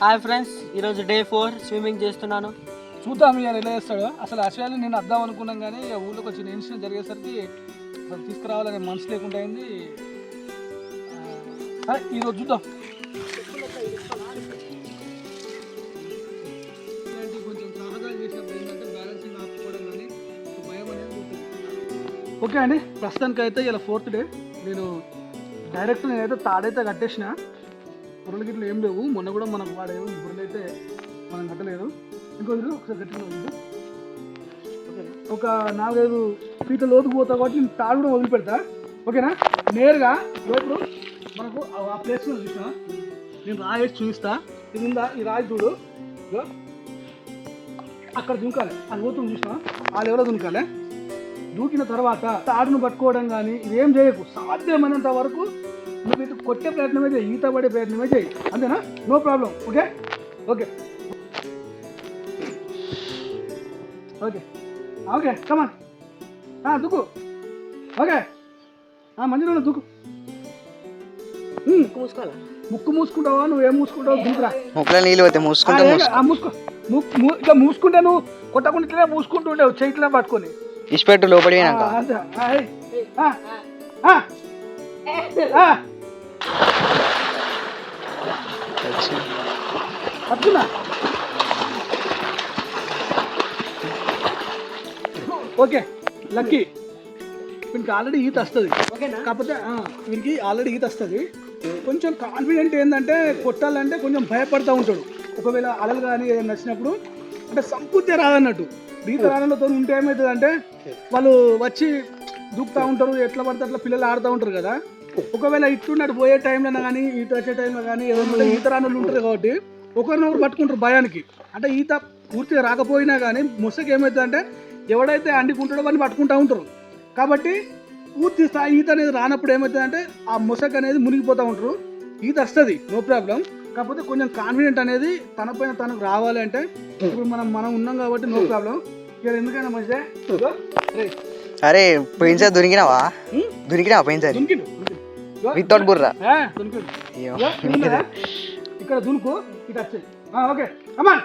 Hi friends ఈరోజు day four swimming చేస్తున్నాను. చూద్దాం ఇక ఎలా చేస్తాడు. అసలు అశ్వాలి నేను అద్దాం అనుకున్నాం కానీ ఇక ఊళ్ళోకి వచ్చిన ఇన్సిడెంట్ జరిగేసరికి అసలు తీసుకురావాలనే మనసు లేకుండా అయింది. సరే ఈరోజు చూద్దాం. ఓకే అండి ప్రస్తుతానికి అయితే ఇలా ఫోర్త్ డే నేను డైరెక్ట్ నేనైతే తాడైతే కట్టేసిన. బుర్రలు గిట్ల ఏం లేవు. మొన్న కూడా మనకు వాడే బుర్రలు అయితే మనం కట్టలేదు. ఇంకో రోజు ఒకసారి గట్టిగా ఒక నాలుగైదు ఫీట్ల లోతుకు పోతా కాబట్టి నేను తాడు కూడా వదిలిపెడతా. ఓకేనా? నేరుగా లోపల మనకు ఆ- ఆ ప్లేస్ చూసిన నేను రాయి చూపిస్తా. ఇది ఉందా? ఈ రాయి చూడు. అక్కడ దుంకాలి. ఆ లోతు చూసిన? ఆ లెవెల్లో దుంకాలి. దూకిన తర్వాత తాడును పట్టుకోవడం కానీ ఇదేం చేయకు. సాధ్యమైనంత వరకు నువ్వు ఇటు కొట్టే ప్రయత్నమే చేయి ఈత పడే ప్రయత్నమే చేయి. అంతేనా? No problem okay okay okay okay come on దుక్కు okay మంచిగా దుక్కు ఉమ్, మూసుకోవాలా? ముక్కు మూసుకుంటావా? నువ్వేం మూసుకుంటావు దుంకురా ముక్కులో నీళ్ళు పోతే మూసుకుంటే ఆ, మూసు ఆ, మూసుకో. ము- ము- ఇట్లా మూసుకుంటే నువ్వు కొట్టకుండా ఇట్లనే మూసుకుంటూ ఉండేవు చేతిలో పట్టుకొని. ఇచ్చిపెట్టు లోపలి పట్టుకున్నా ఓకే లక్కీ. వీనికి ఆల్రెడీ ఈత వస్తుంది. కాకపోతే వీనికి ఆల్రెడీ ఈత వస్తుంది. కొంచెం కాన్ఫిడెంట్ ఏంటంటే కొట్టాలంటే కొంచెం భయపడతా ఉంటాడు. ఒకవేళ అలలు కానీ ఏదైనా నచ్చినప్పుడు అంటే సంపూర్తి రాదన్నట్టు. ఈత రాళ్ళతో ఉంటే ఏమవుతుంది అంటే వాళ్ళు వచ్చి దూకుతూ ఉంటారు ఎట్లా పడితే అట్లా పిల్లలు ఆడుతూ ఉంటారు కదా. ఒకవేళ ఇట్టున్నట్టు పోయే టైంలో కానీ ఈత వచ్చే టైంలో కానీ ఏదైనా ఈత రానులు ఉంటారు కాబట్టి ఒకరినొకరు పట్టుకుంటారు భయానికి. అంటే ఈత పూర్తిగా రాకపోయినా కానీ ముసకి ఏమవుతుంది అంటే ఎవడైతే అండుకుంటాడో వాడిని పట్టుకుంటూ ఉంటారు. కాబట్టి పూర్తి స్థాయి ఈత అనేది రానప్పుడు ఏమవుతుంది అంటే ఆ ముసక్ అనేది మునిగిపోతూ ఉంటారు. ఈత వస్తుంది నో ప్రాబ్లం. కాకపోతే కొంచెం కాన్ఫిడెంట్ అనేది తన పైన తనకు రావాలి అంటే ఇప్పుడు మనం మనం ఉన్నాం కాబట్టి నో ప్రాబ్లం. ఇక ఎందుకైనా మంచిదే? అరే పోయినసారి దొరికినావా? దొరికినావా పోయినసారి? వితౌట్ బుర్రా? ఏ, ఇక్కడ దునుకు ఇటు వచ్చేది ఓకే. కమాన్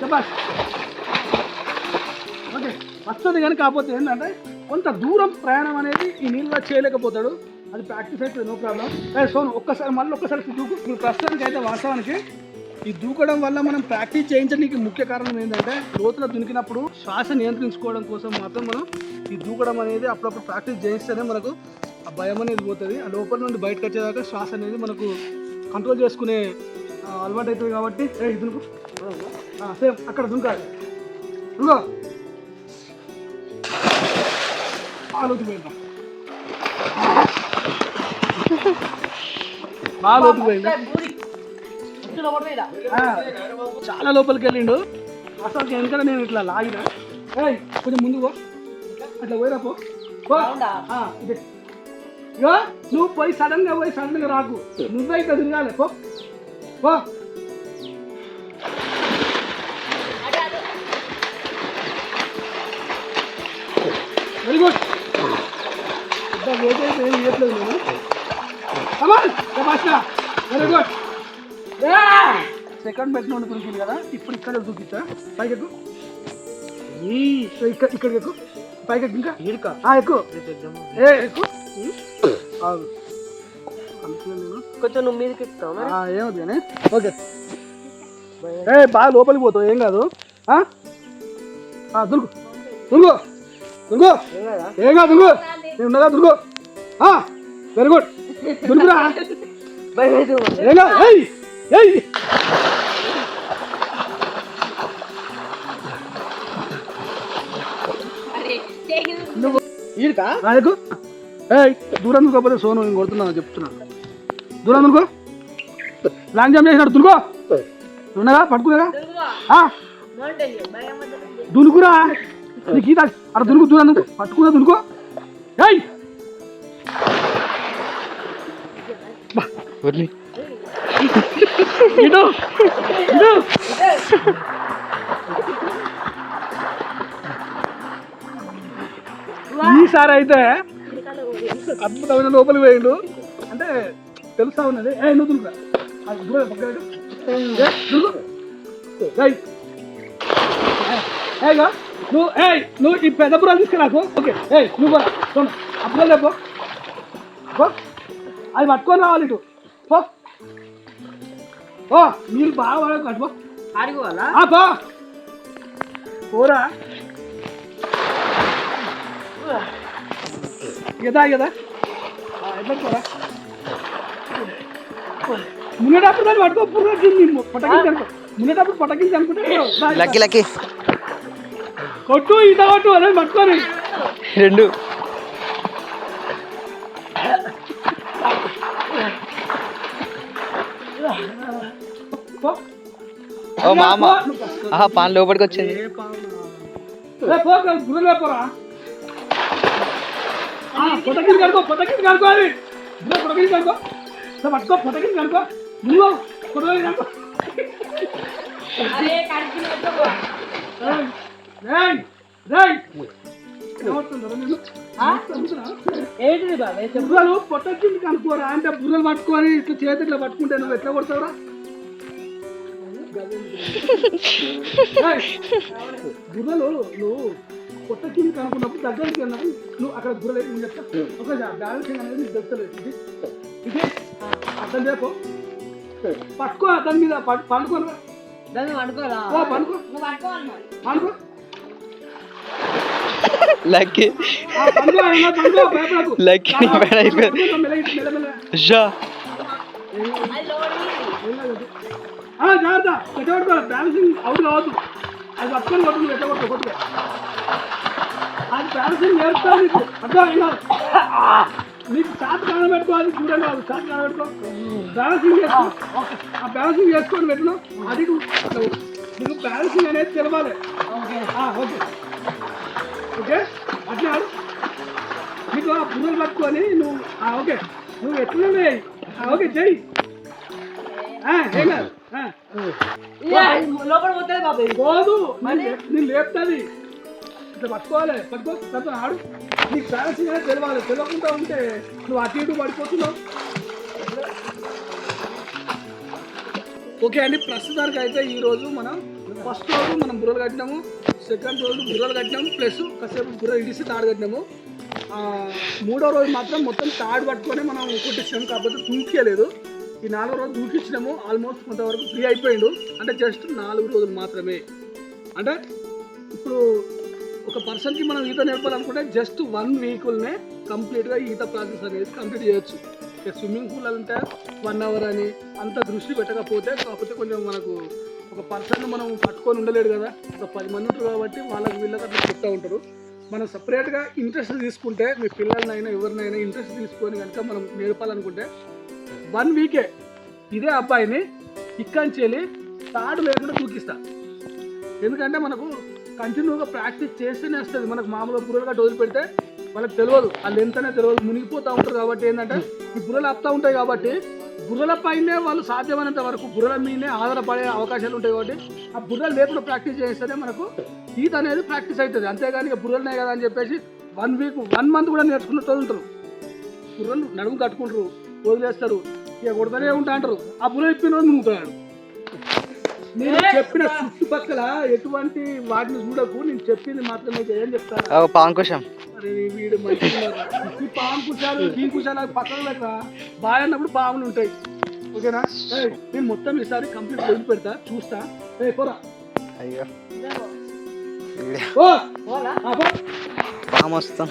చెప్పాలి ఓకే. వస్తుంది కానీ కాకపోతే ఏంటంటే కొంత దూరం ప్రయాణం అనేది ఈ నీళ్ళలో చేయలేకపోతాడు. అది ప్రాక్టీస్ అయితే నో ప్రాబ్లం అదే సోను ఒక్కసారి మళ్ళీ ఒక్కసారి దూకు. ఇప్పుడు ప్రస్తుతానికి అయితే వాస్తవానికి ఈ దూకడం వల్ల మనం ప్రాక్టీస్ చేయించడానికి ముఖ్య కారణం ఏంటంటే లోతులో దునికినప్పుడు శ్వాస నియంత్రించుకోవడం కోసం మాత్రం మనం ఈ దూకడం అనేది అప్పుడప్పుడు ప్రాక్టీస్ చేయిస్తేనే మనకు ఆ భయం అనేది పోతుంది. ఆ లోపల నుండి బయటకు వచ్చేదాకా శ్వాస అనేది మనకు కంట్రోల్ చేసుకునే అలవాటు అవుతుంది కాబట్టి. ఏ దునుకు సేమ్ అక్కడ దుంకాలి పోయిందా బాగా పోయిందా. చాలా లోపలికి వెళ్ళిండు. అసలు వెనకాల నేను ఇట్లా లాగిన. కొంచెం ముందు పో. అట్లా పోయిరా పో. పో. ఆ, ఇదే. నువ్వు పోయి సడన్గా పోయి సడన్గా రాకు. నువ్వే ఇట్లా తిరగాలి పో. పో. వెరీ గుడ్ ఏం చేయట్లేదు నేను. Come on very good second bed నుండి దొరికింది కదా ఇప్పుడు ఇక్కడ దూకిచ్చా పైకి ఎక్కు. ఇక్కడ ఇక్కడికి ఎక్కు. పైకి ఇంకా. ఈడుక ఆ, ఎక్కు. ఏ ఎక్కు. ఆగు. అనుకున్నాను నేను. కొంచెం నువ్వు మీదకి ఏమవుతుంది కానీ. ఓకే. ఏ బాగా లోపలికి పోతావు ఏం కాదు. ఆ? ఆ, దురుకు దురుకు దురుకు ఏం కదా దురుకు నేను ఉన్నదా దురుకు వెరీ గుడ్ ఉంది. ఏం కాదు ఏయ్ ఏయ్. నువ్వు ఈడుక? రాయకు? ఏయ్ దూరం కాకపోతే సోను నేను కొడుతున్నాను చెప్తున్నాను దూరం దునుకో లాంగ్ జంప్ చేసినాడు దునుకో ఉన్నదా పట్టుకునేదా ఆ? దునుకురా నీకు ఈత అక్కడ దునుకు దూరం పట్టుకున్నా దునుకో ఏయ్! ఇటు. ఇటు. ఈసారి అయితే అద్భుతమైన లోపలికి పోయిండు. అంటే తెలుసా ఉన్నది? ఏ నువ్వు. ఏ. ఏ, ఏగా? నువ్వు ఏయ్ నువ్వు ఈ పెద్ద బుర్రలు తీసుకురాకు ఓకే ఏయ్ నువ్వు అప్పుడు లేపో అది పట్టుకొని రావాలి ఇటు. పో. ఓ నీళ్ళు బాగా వాడకు అటు పో. పోరా. ఎట్లా పోరా మునేటప్పుడు దాన్ని పట్టుకో పుర్రె పటకించి అనుకో. మునేటప్పుడు పటకించి అనుకుంటే. లక్కీ లక్కీ కొట్టు ఈత కొట్టు అదే పట్టుకొని. రెండు. ఓ మామ. ఆహా పాన్ లోపలికి వచ్చింది. పోరా. ఆ, పొటకించి కనుకో పొటకించి కనుకో అది. గుర్రె పొటకించి కనుకో ఇట్లా పట్టుకో పొటకించి కనుకో నువ్వు పొటకించి కనుకో? ఏంటిది బాబాయ్ బుర్రలు పొట్టకింది కనుక్కోరా అంటే బుర్రలు పట్టుకొని ఇట్లా చేతి ఇట్లా పట్టుకుంటే నువ్వు ఎట్లా కొడతావురా? బుర్రలు నువ్వు పొట్టకింది కనుక్కున్నప్పుడు దగ్గరికి వెళ్ళినప్పుడు నువ్వు అక్కడ బుర్రలు వేసి నేను చెప్తా ఒక బ్యాలెన్సింగ్ అనేది నీకు తెలుస్తలేదు ఇది ఇది అర్థం చెప్పు పట్టుకో దాని మీద పట్టు- పండుకోను దాన్ని అనుకోవాలా ఓ పండుకో పండుకో లక్కీ ఆ, పండుకో అయినా పండుకో భయపడకు లక్కీ నీ పైన అయిపోయింది. మెల్లగా మెల్లగా షా ఆ, జాగ్రత్త ఎట్టగొట్టుకో బ్యాలెన్సింగ్ అవుట్ కావద్దు అది పట్టుకొని కొట్టు నువ్వు ఎట్టగొట్టు కొట్టుకో అది బ్యాలెన్సింగ్ నేర్పుతా నీకు అర్థం అయినా నీకు చాట్ కానబెట్టుకోవాలి దూరం కాదు చాట్ కానబెట్టుకో బ్యాలెన్సింగ్ చేసుకో. ఆ బ్యాలెన్సింగ్ చేసుకొని పెట్టిన అది. నీకు బ్యాలెన్సింగ్ అనేది తెలవాలి. ఓకే. ఓకే. అట్లా. ఆడు నీకు ఆ పువ్వులు పట్టుకొని నువ్వు ఆ, ఓకే. నువ్వు ఎట్లనే ఓకే చెయ్యి. ఏం కాదు. లోపల పోతుంది బాబాయ్ పోదు. నేను లేపుతుంది. ఇట్లా పట్టుకోవాలి పట్టుకో తర్వాత ఆడు. నీకు బ్యాలెన్సింగ్ అనేది తెలవాలి తెలియకుండా ఉంటే నువ్వు అటు ఇటు పడిపోతున్నావు. ఓకే అండి ప్రస్తుతానికి అయితే ఈరోజు మనం ఫస్ట్ రోజు మనం బుర్రలు కట్టినాము సెకండ్ రోజు బుర్రలు కట్టినాము ప్లస్ కాసేపు బుర్ర ఇడిసి తాడు కట్టినాము. మూడో రోజు మాత్రం మొత్తం తాడు పట్టుకొని మనం కుట్టించినాము కాకపోతే దూకియలేదు. ఈ నాలుగో రోజు దూకిచ్చినాము ఆల్మోస్ట్ కొంతవరకు ఫ్రీ అయిపోయిండు. అంటే జస్ట్ నాలుగు రోజులు మాత్రమే. అంటే ఇప్పుడు ఒక పర్సన్కి మనం ఈత నేర్పాలనుకుంటే జస్ట్ వన్ వీక్నే కంప్లీట్గా ఈత ప్రాసెస్ అనేది కంప్లీట్ చేయొచ్చు. ఇక స్విమ్మింగ్ పూల్ అంటే వన్ అవర్ అని అంత దృష్టి పెట్టకపోతే కాకపోతే కొంచెం మనకు ఒక పర్సన్ మనం పట్టుకొని ఉండలేడు కదా. ఒక పది మంది ఉంటారు కాబట్టి వాళ్ళకి వీళ్ళకి అట్లా చెప్తూ ఉంటారు. మనం సపరేట్గా ఇంట్రెస్ట్ తీసుకుంటే మీ పిల్లలనైనా ఎవరినైనా ఇంట్రెస్ట్ తీసుకొని కనుక మనం నేర్పాలనుకుంటే వన్ వీకే ఇదే అబ్బాయిని ఇక్కడి వెళ్ళి తాడు లేకుండా దూకిస్తా ఎందుకంటే మనకు కంటిన్యూగా ప్రాక్టీస్ చేస్తేనే వస్తుంది. మనకు మామూలుగా బుర్రలుగా డోలు పెడితే వాళ్ళకి తెలియదు వాళ్ళు ఎంతనే తెలియదు మునిగిపోతూ ఉంటారు కాబట్టి ఏంటంటే ఈ బుర్రలు అప్తూ ఉంటాయి కాబట్టి బుర్రల పైనే వాళ్ళు సాధ్యమైనంత వరకు బుర్రల మీదనే ఆధారపడే అవకాశాలు ఉంటాయి కాబట్టి ఆ బుర్రలు లేకుండా ప్రాక్టీస్ చేస్తేనే మనకు ఈత అనేది ప్రాక్టీస్ అవుతుంది. అంతేగాని ఇక బుర్రలనే కదా అని చెప్పేసి వన్ వీక్ వన్ మంత్ కూడా నేర్చుకున్నట్టు ఉంటారు. బుర్రలు నడుము కట్టుకుంటారు వదిలేస్తారు. ఇక కొడతానే ఉంటా అంటారు. ఆ బుర్ర ఇప్పిన రోజు మునుగుతాడు నేను చెప్పిన చుట్టుపక్కల ఎటువంటి వాటిని చూడకు. నేను చెప్పింది మాత్రమే చేయని చెప్తాను? అరే వీడు కుషాలు ఈ కుషాలు పక్కన పెట్టరా బాగా అన్నప్పుడు పాములు ఉంటాయి. ఓకేనా? ఏయ్, నేను మొత్తం ఈసారి కంప్లీట్ వదిలి పెడతా. చూస్తా. ఏ పోరా. అయ్యో. ఓ! పోలా ఆ, పో. పాము వస్తాం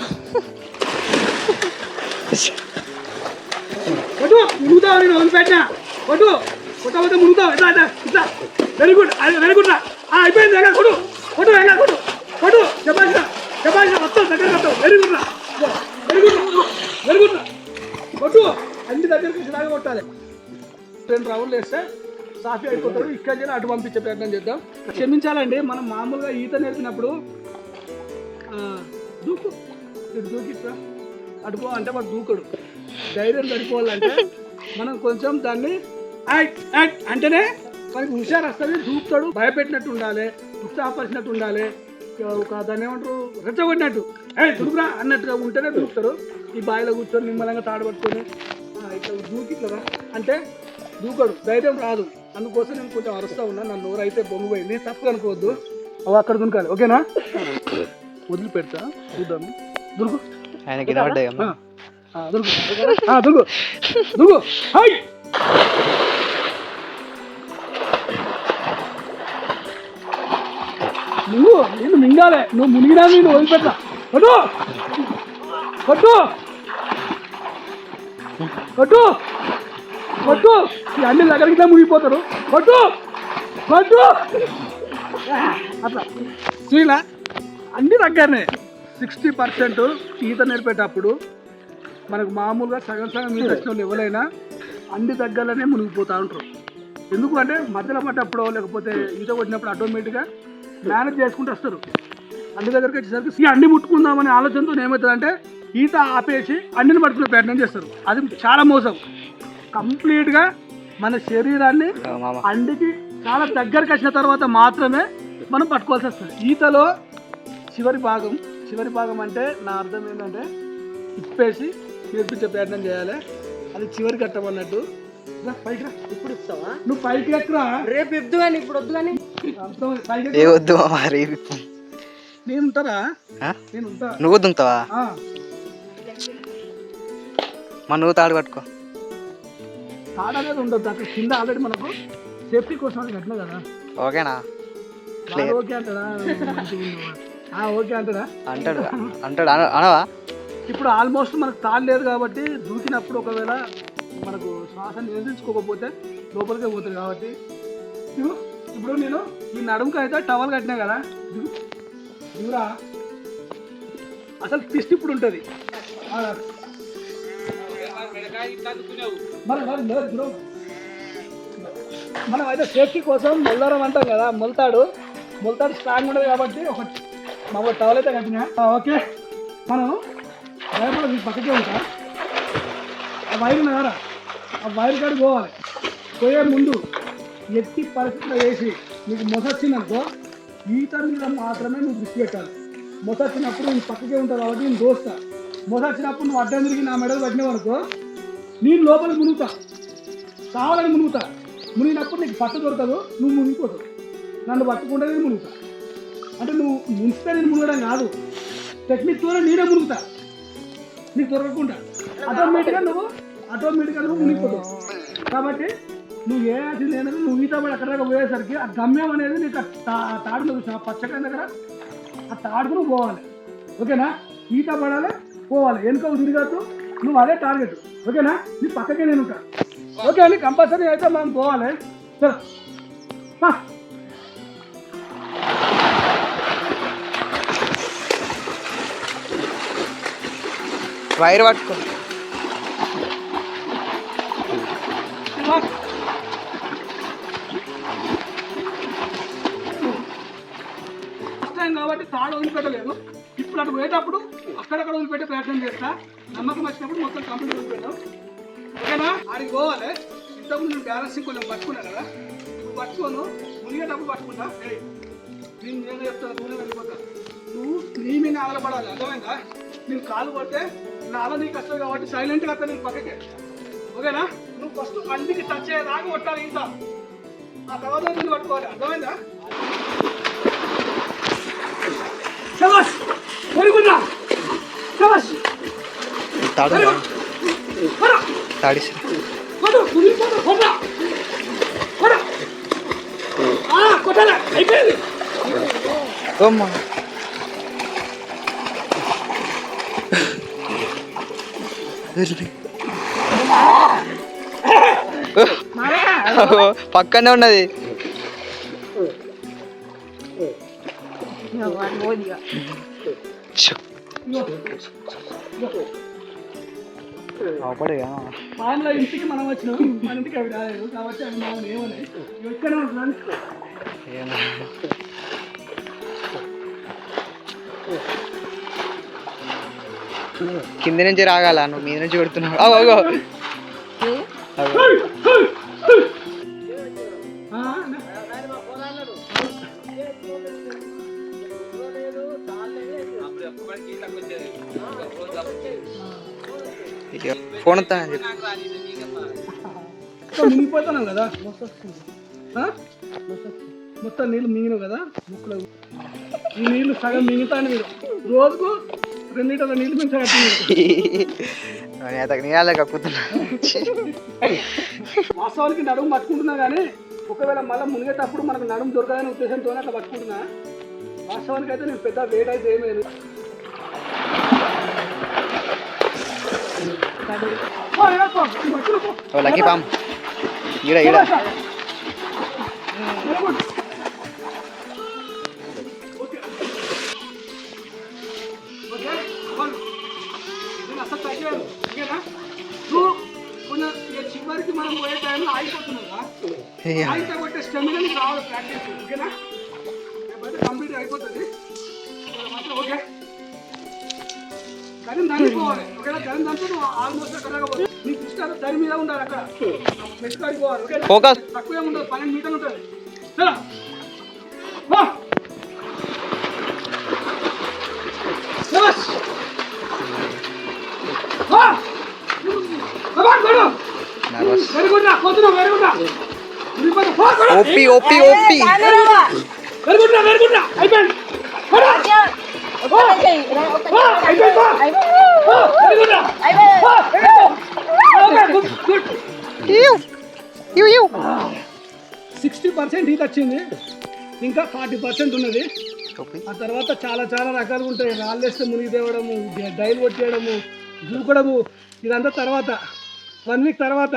కొట్టు మునుగుతావు నేను వదిలిపెట్టినా. కొట్టు కొట్టకపోతే మునుగుతావు ఇట్లా ఇట్లా ఇట్లా. వెరీ గుడ్ వెరీ గుడ్ రా అయిపోయింది వెంగా కొడు కొట్టు వెంగా కొడు కొట్టు చెప్పాల్సిన చెప్పాల్సిన వస్తావు దగ్గర కొట్టావు వెరీ గుడ్ రా వెరీ గుడ్ వెరీ గుడ్ రా కొట్టు అన్ని దగ్గరికి ఇలాగే కొట్టాలి రెండు రౌండ్లు వేస్తే సాఫీ అయిపోతాడు ఇక్కడ నుంచి అటు పంపించే ప్రయత్నం చేద్దాం. క్షమించాలండి మనం మామూలుగా ఈత నేర్పినప్పుడు దూకు. ఇటు దూకిట్రా అటుపో అంటే వాడు దూకడు. ధైర్యం సరిపోవాలంటే మనం కొంచెం దాన్ని యాక్ట్ యాక్ట్ అంటేనే మనకి హుషారు వస్తుంది దూకుతాడు భయపెట్టినట్టు ఉండాలి ఉత్సాహపరిచినట్టు ఉండాలి. ఒక దాన్ని ఏమంటారు? రెచ్చగొట్టినట్టు. ఏ దుడుకురా అన్నట్టుగా ఉంటేనే దూకుతారు ఈ బావిలో కూర్చొని నిమ్మలంగా తాడు పట్టుకొని ఇట్లా దూకి ఇట్లా రా. అంటే దూకడు ధైర్యం రాదు. అందుకోసం నేను కొంచెం అరుస్తా ఉన్నా నన్ను నోరు అయితే బొమ్మ పోయింది తప్పు అనుకోవద్దు. అవి అక్కడ దునకాలి ఓకేనా? వదిలిపెడతా చూద్దాము దురుకు. ఆయన కింద పడ్డాయి ఆ, మింగాలే. నువ్వు మునిగినా నేను వదిలిపెట్టా. కొట్టు కొట్టు కొట్టు ఈ అన్ని దగ్గరికి మునిగిపోతారు. కొట్టు కొట్టు అట్లా. చూయినా అన్ని దగ్గరనే సిక్స్టీ పర్సెంట్ ఈత నేర్పేటప్పుడు మనకు మామూలుగా సగం సగం ఈత వచ్చిన వాళ్ళు ఎవరైనా అన్ని దగ్గరలోనే మునిగిపోతూ ఉంటారు. ఎందుకు అంటే మధ్యలో పడ్డప్పుడు లేకపోతే ఈత కొట్టినప్పుడు ఆటోమేటిక్గా మేనేజ్ చేసుకుంటూ వస్తారు. అన్ని దగ్గరికి వచ్చేసరికి ఈ అన్ని ముట్టుకుందామనే ఆలోచనతో ఏమవుతుందంటే ఈత ఆపేసి అన్నిని పట్టుకునే ప్రయత్నం చేస్తారు. అది చాలా మోసం. కంప్లీట్గా మన శరీరాన్ని అండికి చాలా దగ్గరికి వచ్చిన తర్వాత మాత్రమే మనం పట్టుకోవాల్సి వస్తుంది. ఈతలో చివరి భాగం చివరి భాగం అంటే నా అర్థం ఏంటంటే ఇప్పేసి నేర్పించే ప్రయత్నం చేయాలి. అది చివరి కట్టమన్నట్టు పైకి రా. ఇప్పుడు ఇస్తావా? నువ్వు పైకి ఎక్కురా? రేపు ఎద్దు కానీ ఇప్పుడు వద్దు కానీ ఏ. వద్దు ఉంటా నువ్వు దుంకుతావా ఆ, మా నువ్వు తాడు పట్టుకో తాడు అనేది ఉండదు అక్కడ కింద ఆల్రెడీ మనకు సేఫ్టీ కోసం అది కట్టినా కదా. ఓకేనా? ఓకే అంటాడా? ఓకే అంటాడా? అంటాడు అంటాడు అన- అనవా? ఇప్పుడు ఆల్మోస్ట్ మనకు తాడు లేదు కాబట్టి దూకినప్పుడు ఒకవేళ మనకు శ్వాస నియంత్రించుకోకపోతే లోపలికే పోతుంది కాబట్టి. ఇప్పుడు నేను ఈ నడుముకు అయితే టవల్ కట్టినా కదా? దూరా అసలు ట్విస్ట్ ఇప్పుడు ఉంటుంది. మరి మరి మనం అయితే సేఫ్టీ కోసం మొల్లరం అంటాం కదా మొలతాడు. మొలతాడు స్ట్రాంగ్ ఉండదు కాబట్టి ఒక మా టవల్ అయితే కట్టినా. ఓకే. మనం భయపడదు పక్కకే ఉంటా. ఆ వైర్ ఉన్నారా ఆ వైర్ కాడికి పోవాలి. పోయే ముందు ఎట్టి పరిస్థితిలో వేసి నీకు మొసొచ్చిందనుకో ఈత మీద మాత్రమే నువ్వు దృష్టి పెట్టాలి. మొసొచ్చినప్పుడు నేను పక్కకే ఉంటావు కాబట్టి నేను దోస్తా. మొసొచ్చినప్పుడు నువ్వు అడ్డం తిరిగి నా మెడలు పట్టినావు అనుకో నేను లోపలికి మునుగుతా. కావాలని మునుగుతా. మునిగినప్పుడు నీకు పట్టు దొరకదు నువ్వు మునిగిపోతావు. నన్ను పట్టుకుంటే నేను మునుగుతా. అంటే నువ్వు ముంచితే నేను మునగడం కాదు. టెక్నిక్తోనే నేనే మునుగుతా. నీకు దొరకకుండా. ఆటోమేటిక్గా నువ్వు ఆటోమేటిక్గా నువ్వు మునిగిపోతావు. కాబట్టి నువ్వు ఏ యాసిడ్ అనేది నువ్వు ఈత పడి అక్కడ దాకా పోయేసరికి ఆ గమ్యం అనేది నీకు తాడులో చూసిన పచ్చకాయ దగ్గర ఆ తాడుకు నువ్వు పోవాలి. ఓకేనా? ఈత పడాలి పోవాలి. వెనుక తిరగద్దు నువ్వు అదే టార్గెట్ ఓకేనా? నీ పక్కకే నేను ఉంటా. ఓకే అండి కంపల్సరీ అయితే మనం పోవాలి. సరే వైర్ పట్టుకో. ఇప్పుడు పోయేటప్పుడు అక్కడక్కడ వదిలిపెట్టే ప్రయత్నం చేస్తా. నమ్మకం వచ్చినప్పుడు మొత్తం కంప్లీట్ వదిలిపెట్టాం ఓకేనా? ఆడికి పోవాలి. ఇంతకుముందు నేను బ్యాలెన్సింగ్ కొంచెం పట్టుకున్నా కదా? నువ్వు పట్టుకోను. మునిగేటప్పుడు పట్టుకుంటా. నేను నేను చెప్తాను నువ్వు వెళ్ళిపోతా. నువ్వు నీ మీద ఆగలపడాలి అర్థమైందా? నేను కాలు పడితే నాలో నీకు వస్తుంది కాబట్టి సైలెంట్గా వస్తా నేను పక్కకి. ఓకేనా? నువ్వు ఫస్ట్ కంటికి టచ్ అయ్యేదాకా కొట్టాలి ఇంత. ఆ తర్వాత నేను పట్టుకోవాలి. అర్థమైందా? శబాష్ వెరీ రా శబాష్ తాడు తాడిసి. కొట్టాలి? అయిపోయింది. పక్కనే ఉన్నది. ఛు, అవపడేగా. పాముల ఇంటికి మనం వచ్చినాం మన ఇంటికి అవి రాలేదు. కాబట్టి అవి మనం ఏమని ఎక్కడ ఉంటున్నాను ఏమో. కింద నుంచి రాగాల? నువ్వు మీద నుంచి కొడుతున్నావు. ఫోన్ వస్తానని చెప్పి. మొత్తం మింగిపోతున్నాం కదా? మొత్తం నీళ్ళు మింగినావు కదా? ముక్కులో ఈ నీళ్ళు సగం మింగుతాను మీరు. రోజుకు రెండు లీటర్ల నీళ్ళు నేను నీళ్ళ కక్కుతున్నా. వాస్తవానికి నడుము పట్టుకుంటున్నా కానీ ఒకవేళ మళ్ళీ మునిగేటప్పుడు మనకు నడుము దొరకదనే ఉద్దేశంతో అట్లా పట్టుకుంటున్నా. వాస్తవానికి అయితే నేను పెద్ద వేట్ అయితే ఏమీ లక్కీ పామ్ ఈడ ఈడ Very good. Okay. Okay, one. నేను అసలు తగ్గలేదు ఓకేనా నువ్వు కొంచెం ఇక చివరికి మనం పోయే టైంలో అయిపోతున్నావా అయితే కొట్టే స్టెమినా నీకు రావాలి ప్రాక్టీస్ ఓకేనా రేపైతే కంప్లీట్ అయిపోతుంది ఇవాళ మాత్రం ఓకే గరిని దానిపోవాలి ఓకేనా గరిని దాంతో నువ్వు ఆల్మోస్ట్ అక్కడ దాకా పోవాలి. నీ దృష్టి దాని మీద ఉండాలి అక్కడ మెస్ కాడికి పోవాలి ఓకేనా Focus. తక్కువ ఏమి ఉండదు పన్నెండు మీటర్లు ఉంటుంది చలో వా శభాష్. వా. శభాష్, కొడు. నర్వస్ వెరీ గుడ్ రా పోతున్నావు వెరీ గుడ్ రా వెళ్ళిపోతావు. వా, కొడు. ఓపి ఓపి ఓపి వెరీ గుడ్ రా వెరీ గుడ్ రా అయిపోయింది సిక్స్టీ పర్సెంట్ హీట్ వచ్చింది. ఇంకా ఫార్టీ పర్సెంట్ ఉన్నది. ఆ తర్వాత చాలా చాలా రకాలు ఉంటాయి. రాళ్ళు వేస్తే మునిగి తేవడము డైల్ కొట్టేయడము దూకడము ఇదంతా తర్వాత. వన్ వీక్ తర్వాత